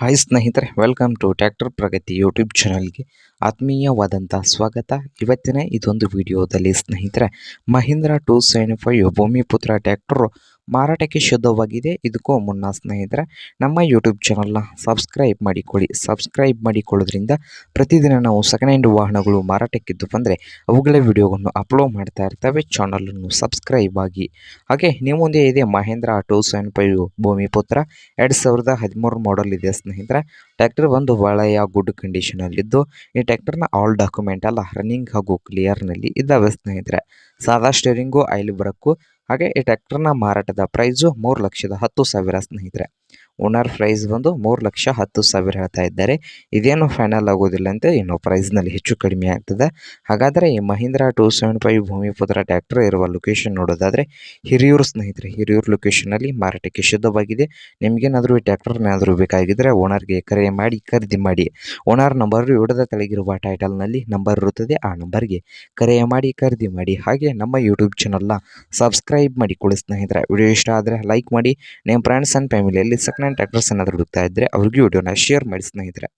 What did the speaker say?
Hi ಸ್ನೇಹಿತರೆ welcome to tractor Pragati YouTube ಚಾನಲ್ಗೆ ಆತ್ಮೀಯವಾದಂಥ ಸ್ವಾಗತ. ಇವತ್ತಿನ ಇದೊಂದು ವಿಡಿಯೋದಲ್ಲಿ ಸ್ನೇಹಿತರೆ, Mahindra two seven five Bhumiputra tractor ಮಾರಾಟಕ್ಕೆ ಶುದ್ಧವಾಗಿದೆ. ಇದಕ್ಕೂ ಮುನ್ನ ಸ್ನೇಹಿತರೆ, ನಮ್ಮ ಯೂಟ್ಯೂಬ್ ಚಾನಲ್ನ ಸಬ್ಸ್ಕ್ರೈಬ್ ಮಾಡಿಕೊಳ್ಳಿ. ಸಬ್ಸ್ಕ್ರೈಬ್ ಮಾಡಿಕೊಳ್ಳೋದ್ರಿಂದ ಪ್ರತಿದಿನ ನಾವು ಸೆಕೆಂಡ್ ಹ್ಯಾಂಡ್ ವಾಹನಗಳು ಮಾರಾಟಕ್ಕಿದ್ದು ಬಂದರೆ ಅವುಗಳ ವಿಡಿಯೋವನ್ನು ಅಪ್ಲೋಡ್ ಮಾಡ್ತಾ ಇರ್ತವೆ. ಚಾನಲನ್ನು ಸಬ್ಸ್ಕ್ರೈಬ್ ಆಗಿ. ಹಾಗೆ ನಿಮ್ಮೊಂದೇ ಮುಂದೆ ಇದೆ Mahindra two seven five Bhumiputra ಎರಡು ಸಾವಿರದ ಹದಿಮೂರು ಮಾಡಲ್ ಇದೆ ಸ್ನೇಹಿತರೆ. ಟ್ಯಾಕ್ಟರ್ ಒಂದು ಒಳ್ಳೆಯ ಗುಡ್ ಕಂಡೀಷನಲ್ಲಿದ್ದು ಈ ಟ್ಯಾಕ್ಟರ್ನ ಆಲ್ ಡಾಕ್ಯುಮೆಂಟ್ ಎಲ್ಲ ರನ್ನಿಂಗ್ ಹಾಗೂ ಕ್ಲಿಯರ್ನಲ್ಲಿ ಇದ್ದಾವೆ ಸ್ನೇಹಿತರೆ. ಸಾದಾ ಸ್ಟೇರಿಂಗು ಆಯಿಲ್ ಬರಕ್ಕು ಹಾಗೆ ಈ ಟ್ರ್ಯಾಕ್ಟರ್ನ ಮಾರಾಟದ ಪ್ರೈಸು ಮೂರು ಲಕ್ಷದ ಹತ್ತು ಸಾವಿರ ಸ್ನೇಹಿತರೆ. ಓನರ್ ಪ್ರೈಸ್ ಬಂದು ಮೂರು ಲಕ್ಷ ಹತ್ತು ಸಾವಿರ ಹೇಳ್ತಾ ಇದ್ದಾರೆ. ಇದೇನು ಫೈನಲ್ ಆಗೋದಿಲ್ಲ ಅಂತ ಇನ್ನು ಪ್ರೈಸ್ನಲ್ಲಿ ಹೆಚ್ಚು ಕಡಿಮೆ ಆಗ್ತದೆ. ಹಾಗಾದರೆ ಈ Mahindra two seven five Bhumiputra tractor ಇರುವ ಲೊಕೇಶನ್ ನೋಡೋದಾದರೆ ಹಿರಿಯೂರು ಸ್ನೇಹಿತರೆ, ಹಿರಿಯೂರು ಲೊಕೇಶನಲ್ಲಿ ಮಾರಾಟಕ್ಕೆ ಶುದ್ಧವಾಗಿದೆ ನಿಮಗೇನಾದರೂ ಈ ಟ್ರ್ಯಾಕ್ಟರ್ನಾದರೂ ಬೇಕಾಗಿದ್ದರೆ ಓನರ್ಗೆ ಕರೆ ಮಾಡಿ, ಖರೀದಿ ಮಾಡಿ. ಓನರ್ ನಂಬರ್ ವಿಡದ ತೆಳಗಿರುವ ಟೈಟಲ್ನಲ್ಲಿ ನಂಬರ್ ಇರುತ್ತದೆ, ಆ ನಂಬರ್ಗೆ ಕರೆ ಮಾಡಿ, ಖರೀದಿ ಮಾಡಿ. ಹಾಗೆ ನಮ್ಮ ಯೂಟ್ಯೂಬ್ ಚಾನಲ್ನ ಸಬ್ಸ್ಕ್ರೈಬ್ ಮಾಡಿ ಮಾಡಿಕೊಳ್ಳಿ ಸ್ನೇಹಿತರೆ. ವಿಡಿಯೋ ಇಷ್ಟ ಆದರೆ ಲೈಕ್ ಮಾಡಿ. ನಿಮ್ಮ ಫ್ರೆಂಡ್ಸ್ ಆ್ಯಂಡ್ ಫ್ಯಾಮಿಲಿಯಲ್ಲಿ ಸಕ್ನ ಟ್ರ್ಯಾಕ್ಟರ್ಸ್ ಏನಾದರೂ ಹುಡುಕ್ತಾ ಇದ್ದರೆ ಅವ್ರಿಗೂ ವಿಡಿಯೋನ ಶೇರ್ ಮಾಡಿ ಸ್ನೇಹಿತರೆ.